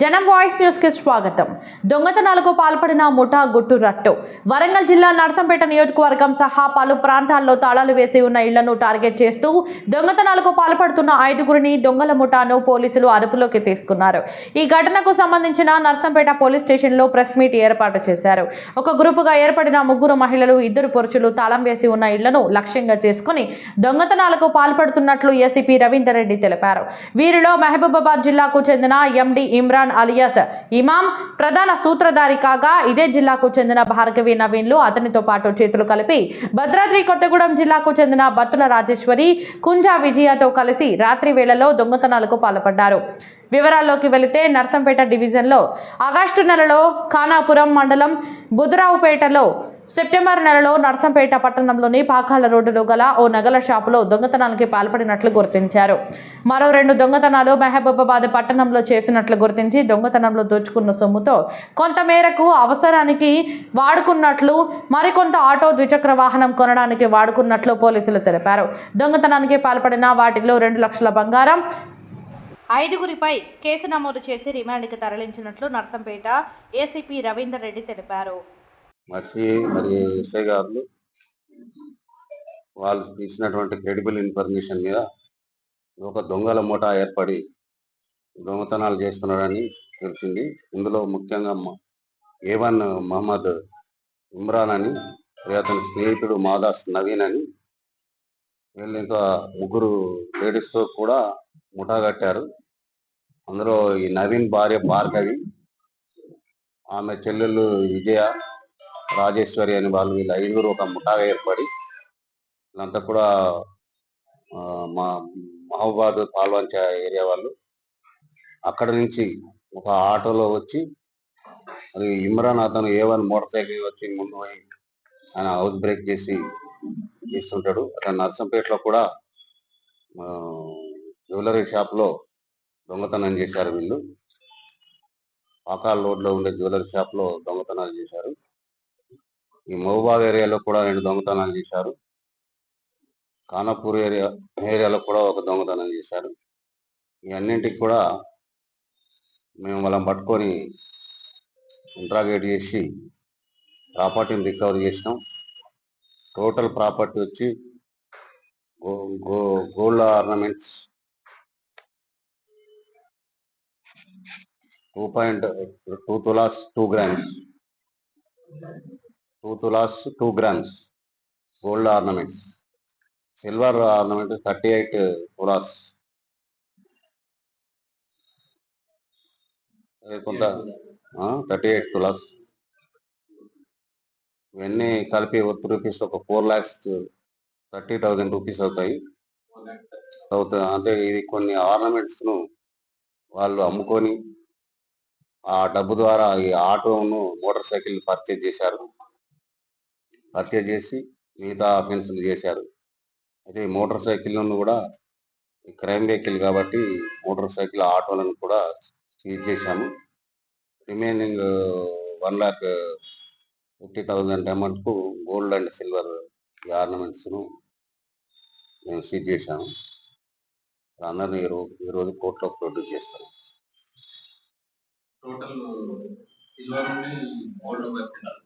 జనం వాయిస్ న్యూస్కి స్వాగతం. దొంగతనాలకు పాల్పడిన ముఠా గుట్టు రట్టు. వరంగల్ జిల్లా నర్సంపేట నియోజకవర్గం సహా పలు ప్రాంతాల్లో తాళాలు వేసి ఉన్న ఇళ్ళను టార్గెట్ చేస్తూ దొంగతనాలకు పాల్పడుతున్న ఐదుగురిని దొంగల ముఠాను పోలీసులు అదుపులోకి తీసుకున్నారు. ఈ ఘటనకు సంబంధించిన నర్సంపేట పోలీస్ స్టేషన్లో ప్రెస్ మీట్ ఏర్పాటు చేశారు. ఒక గ్రూపుగా ఏర్పడిన ముగ్గురు మహిళలు ఇద్దరు పురుషులు తాళం వేసి ఉన్న ఇళ్ళను లక్ష్యంగా చేసుకుని దొంగతనాలకు పాల్పడుతున్నట్లు ఏసీపీ రవీందర్ రెడ్డి తెలిపారు. వీరిలో మహబూబాబాద్ జిల్లాకు చెందిన ఎండి ఇమ్రాన్ అలియాస్. ఇమాం ప్రధాన సూత్రధారి కాగా ఇదే జిల్లాకు చెందిన భార్గవి నవీన్లు అతనితో పాటు చేతులు కలిపి భద్రాద్రి కొత్తగూడెం జిల్లాకు చెందిన బత్తుల రాజేశ్వరి కుంజా విజయతో కలిసి రాత్రి వేళలో దొంగతనాలకు పాల్పడ్డారు. వివరాల్లోకి వెళితే నర్సంపేట డివిజన్లో ఆగస్టు నెలలో ఖానాపురం మండలం బుధరావుపేటలో సెప్టెంబర్ నెలలో నర్సంపేట పట్టణంలోని పాకాల రోడ్డులో గల ఓ నగల షాపులో దొంగతనానికి పాల్పడినట్లు గుర్తించారు. మరో రెండు దొంగతనాలు మహబూబాబాద్ పట్టణంలో చేసినట్లు గుర్తించి దొంగతనంలో దోచుకున్న సొమ్ముతో కొంత మేరకు అవసరానికి వాడుకున్నట్లు మరికొంత ఆటో ద్విచక్ర వాహనం కొనడానికి వాడుకున్నట్లు పోలీసులు తెలిపారు. దొంగతనానికి పాల్పడిన వాటిలో రెండు లక్షల బంగారం ఐదుగురిపై కేసు నమోదు చేసి రిమాండ్కి తరలించినట్లు నర్సంపేట ఏసీపీ రవీందర్ రెడ్డి తెలిపారు. మర్సి మరి ఎస్ఐ గారు వాళ్ళు ఇచ్చినటువంటి క్రెడిబుల్ ఇన్ఫర్మేషన్ మీద ఒక దొంగల ముఠా ఏర్పడి దొంగతనాలు చేస్తున్నాడని తెలిసింది. ఇందులో ముఖ్యంగా ఏ వన్ మహమ్మద్ ఇమ్రాన్ అని అతని స్నేహితుడు మాదాస్ నవీన్ అని వీళ్ళు ఇంకా ముగ్గురు లేడీస్తో కూడా ముఠా కట్టారు. అందులో ఈ నవీన్ భార్య భార్గవి ఆమె చెల్లెళ్ళు విజయ రాజేశ్వరి అని వాళ్ళు వీళ్ళు ఐదుగురు ఒక ముఠాగా ఏర్పడి వీళ్ళంతా కూడా మా మహబూబాద్ పాల్వంచ ఏరియా వాళ్ళు అక్కడ నుంచి ఒక ఆటోలో వచ్చి అది ఇమ్రాన్ అతను ఏ వన్ మోటార్ సైకిల్ వచ్చి ముందు పోయి ఆయన హౌస్ బ్రేక్ చేసి చేస్తుంటాడు. అక్కడ నర్సంపేటలో కూడా జ్యువెలరీ షాప్లో దొంగతనం చేశారు వీళ్ళు. పాకాల్ రోడ్లో ఉండే జ్యువెలరీ షాప్లో దొంగతనాలు చేశారు. ఈ మహబాద్ ఏరియాలో కూడా రెండు దొంగతనాలు చేశారు. ఖానాపూర్ ఏరియా ఏరియాలో కూడా ఒక దొంగతనం చేశారు. ఈ అన్నింటికి కూడా మేము వాళ్ళని పట్టుకొని ఇంట్రాగేట్ చేసి ప్రాపర్టీని రికవర్ చేసినాం. టోటల్ ప్రాపర్టీ వచ్చి go go gold ornaments two point two tolas two grams. Two tolas two grams gold ornaments silver ornament thirty eight tolas కొంత? థర్టీ ఎయిట్ తులాస్ ఇవన్నీ కలిపి వర్త్ రూపీస్ ఒక four lakhs thirty thousand rupees అవుతాయి. అవుతాయి అంటే ఇది కొన్ని ఆర్నమెంట్స్ను వాళ్ళు అమ్ముకొని ఆ డబ్బు ద్వారా ఈ ఆటోను మోటార్ సైకిల్ పర్చేజ్ చేశారు. హత్య చేసి మిగతా అఫెన్సులు చేశారు. అయితే మోటార్ సైకిల్ను కూడా ఈ క్రైమ్ వెహికల్ కాబట్టి మోటార్ సైకిల్ ఆటోలను కూడా సీజ్ చేశాము. Remaining one lakh fifty thousand అమౌంట్కు gold and silver గార్నమెంట్స్ను ఆర్నమెంట్స్ను మేము సీజ్ చేశాము. అందరినీ ఈరోజు ఈరోజు కోర్టులో ప్రొడ్యూస్ చేస్తాము. Total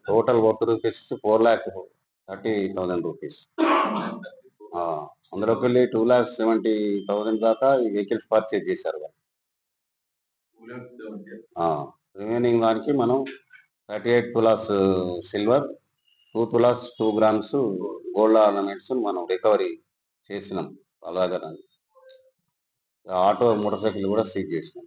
total worth rupees four lakh thirty thousand rupees. అందులోకి వెళ్ళి టూ ల్యాక్ సెవెంటీ థౌజండ్ దాకా వెహికల్స్ పర్చేజ్ చేశారు వాళ్ళు. రిమైనింగ్ దానికి మనం thirty eight tolas silver two tolas two grams gold ornaments మనం రికవరీ చేసినాం. అలాగే ఆటో మోటార్ సైకిల్ కూడా సీజ్ చేసినాం.